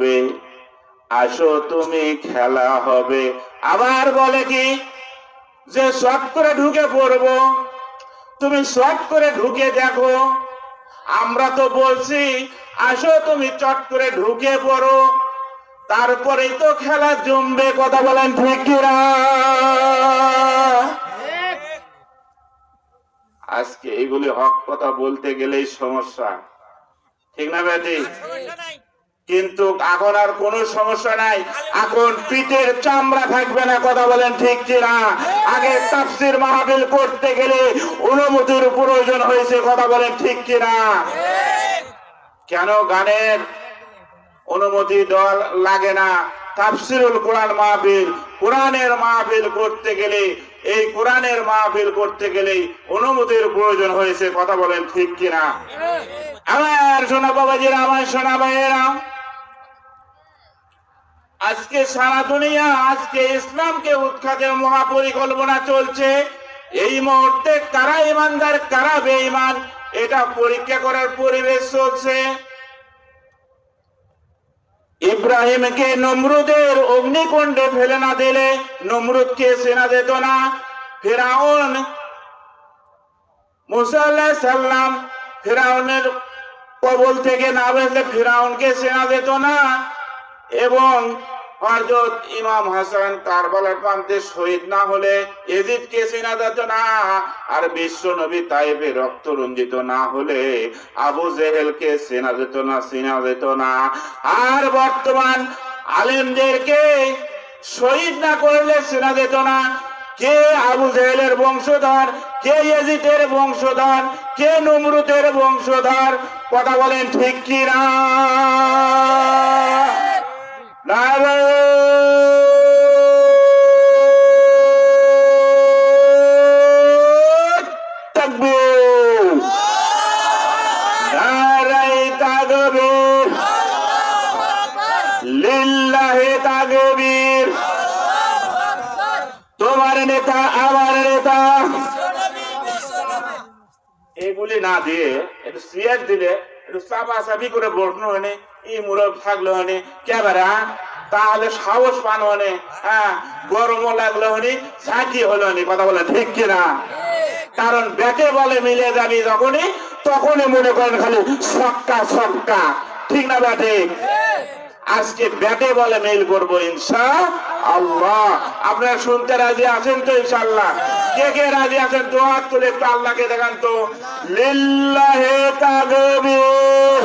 হবে। আসো, তুমি খেলা হবে। আবার বলে কি? যে শর্ট করে ঢুকে পড়ব। তুমি শর্ট করে ঢুকে দেখো। আমরা তো বলছি, আসো, তুমি চট করে ঢুকে পড়ো। তারপরেই তো খেলা জমবে। কথা বলেন আজকে এগুলি হক কথা বলতে গেলেই সমস্যা। ঠিক না, বেটি? কিন্তু এখন আর কোনো সমস্যা নাই। এখন পিঠের চামড়া থাকবে না, কথা বলেন ঠিক কিনা? আগে তাফসির মাহফিল করতে গেলে অনুমতির প্রয়োজন হয়েছে, কথা বলেন ঠিক কিনা? কেন গানের অনুমতি দেওয়া লাগে না? তাফসিরুল কোরআন মাহফিল, কোরআনের মাহফিল করতে গেলে, এই কোরআনের মাহফিল করতে গেলে অনুমতির প্রয়োজন হয়েছে, কথা বলেন ঠিক কিনা? আমার সোনা বাবাজিরা, আমার সোনা ভাইয়েরা আজকে সারা দুনিয়া, আজকে ইসলামকে উৎখাতের মহাপরিকল্পনা চলছে। এই মুহূর্তে কারা ইমানদার, কারা বেঈমান, এটা পরীক্ষা করার পরিবেশ চলছে। ইব্রাহিমকে নমরুদের অগ্নিকুণ্ডে ফেলে না দিলে নমরুদকে সেনা দিত না। ফেরাউন, মুসা আল্লাহ সাল্লাম ফেরাউনের কবল থেকে না বেঁচলে ফেরাউনকে সেনা দিত না। এবং হযরত ইমাম হাসান কারবালার প্রান্তে শহীদ না হলে এজিদকে সেনা দিত না। আর বিশ্ব নবী তাইবে রক্ত রঞ্জিত না হলে আবু জেহেলকে সেনা দিত না সেনা দিত না। আর বর্তমান আলেমদেরকে শহীদ না করলে সেনা দিত না। কে আবু জেহেলের বংশধর, কে ইয়াজিদের বংশধর, কে নমরুদের বংশধর, কথা বলেন ঠিক কি লিল্লাহে তাকবীর। তোমার নেতা, আমার নেতা। এগুলি না দিয়ে, একটু সিয়ার দিলে, একটু চাপা চাপি করে বসনো হনে ই মুরব থাকল হনে কেবারা তাহলে সাহস পান হনে হ্যাঁ গরমও লাগল হনি ঝাঁকি হলো নি কথা বলে ঠিক কিনা? কারণ ব্যাটে বলে মিলে যাবি যখনই, তখনই মনে করেন খালি সক্কা সক্কা ঠিক না ব্যাটে? আজকে ব্যাটে বলে মেল করব ইনশা আল্লাহ। আপনারা শুনতে রাজি আছেন তো ইনশাল্লাহ কে কে রাজি আছেন? তো হাত তুলে একটু আল্লাহকে দেখান তো। লিল্লাহে তাকবীর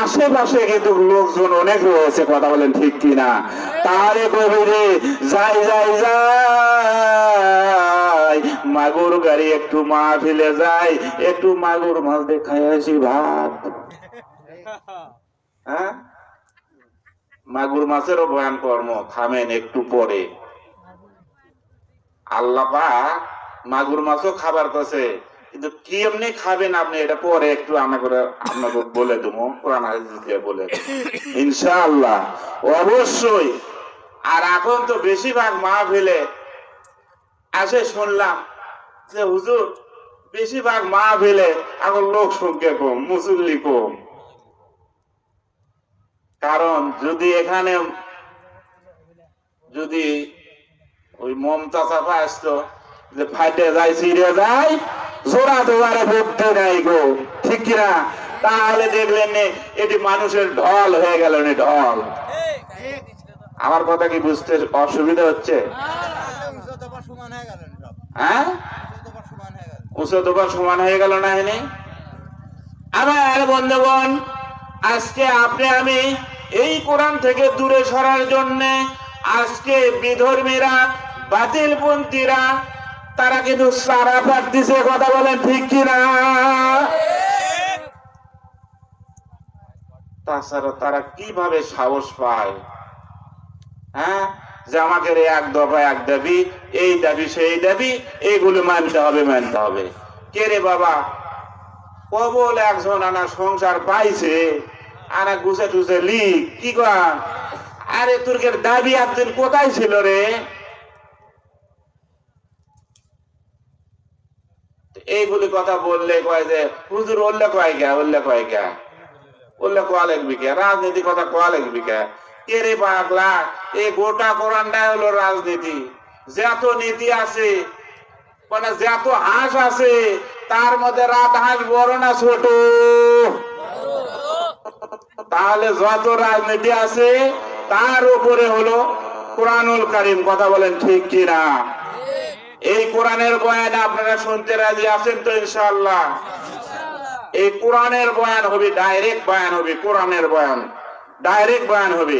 আশেপাশে কিন্তু লোকজন অনেক রয়েছে, কথা বলেন ঠিক কিনা। তারে কবিরে যাই যাই যাই। মাগুর গাড়ি একটু মা ফেলে যায় একটু মাগুর মাছ দেখায় আসি ভাত। হ্যাঁ? মাগুর মাছেরও বয়ান কর্ম, থামেন একটু পরে। আল্লাহ পাক মাগুর মাছও খাবার কাছে কিন্তু কি এমনি খাবেন আপনি? এটা পরে একটু আমাকে আপনাকে বলে দেবো, কোরআন হাদিস বলে। ইনশাআল্লাহ, অবশ্যই। আর এখন তো বেশিরভাগ মা ফেলে আসে শুনলাম যে, হুজুর, বেশিরভাগ মা ফেলে এখন লোক সংখ্যা কম, মুসল্লি কম। কারণ যদি এখানে, যদি ওই মমতা চাপা আসতো, যে, ফাইটে যায় ছিঁড়ে যায় জোড়া দোয়ারে ভর্তি নাই গো। ঠিক কিনা? তাহলে দেখলেন এটি মানুষের ঢল হয়ে গেল ঢল। আমার কথা কি বুঝতে অসুবিধা হচ্ছে? হ্যাঁ? সমান হয়ে গেল না আমার বন্ধুগণ, আজকে আপনি আমি এই কোরআন থেকে দূরে সরার জন্য আজকে বিধর্মীরা, বাতিলপন্থীরা তারা কিন্তু সারা পাঠ দিছে, কথা বলেন ঠিক কিনা? তাছাড়া তারা কীভাবে সাহস পায়? হ্যাঁ? যে আমাকে এক দফা এক দাবি, এই দাবি, সেই দাবি এইগুলো মানতে হবে মানতে হবে। কে রে বাবা? কবল একজন আনা সংসার পাইছে, আনা গুছে টুসে লিখ কি কর আরে তুর্কের দাবি একদিন কোথায় ছিল রে? এইগুলি কথা বললে কয় যে, হুজুর উল্লেখ কয় কে? উল্লেখ কয় কে? উল্লেখ কোয়া লিখবি কে? রাজনীতি কথা কোয়া লিখবি কে? কে রে পাগলা, এই গোটা কোরআনটা হলো রাজনীতি। যত নীতি আছে মানে যত হাঁস আছে, তার মধ্যে রাত হাঁস বড় না ছোট? তাহলে যত রাজনীতি আছে, তার উপরে হলো কোরআনুল কারিম। কথা বলেন ঠিক কি না এই কোরআনের বয়ান আপনারা শুনতে রাজি আছেন তো ইনশাআল্লাহ? এই কোরআনের বয়ান হবে, ডাইরেক্ট বয়ান হবে, কোরআনের বয়ান, ডাইরেক্ট বয়ান হবে।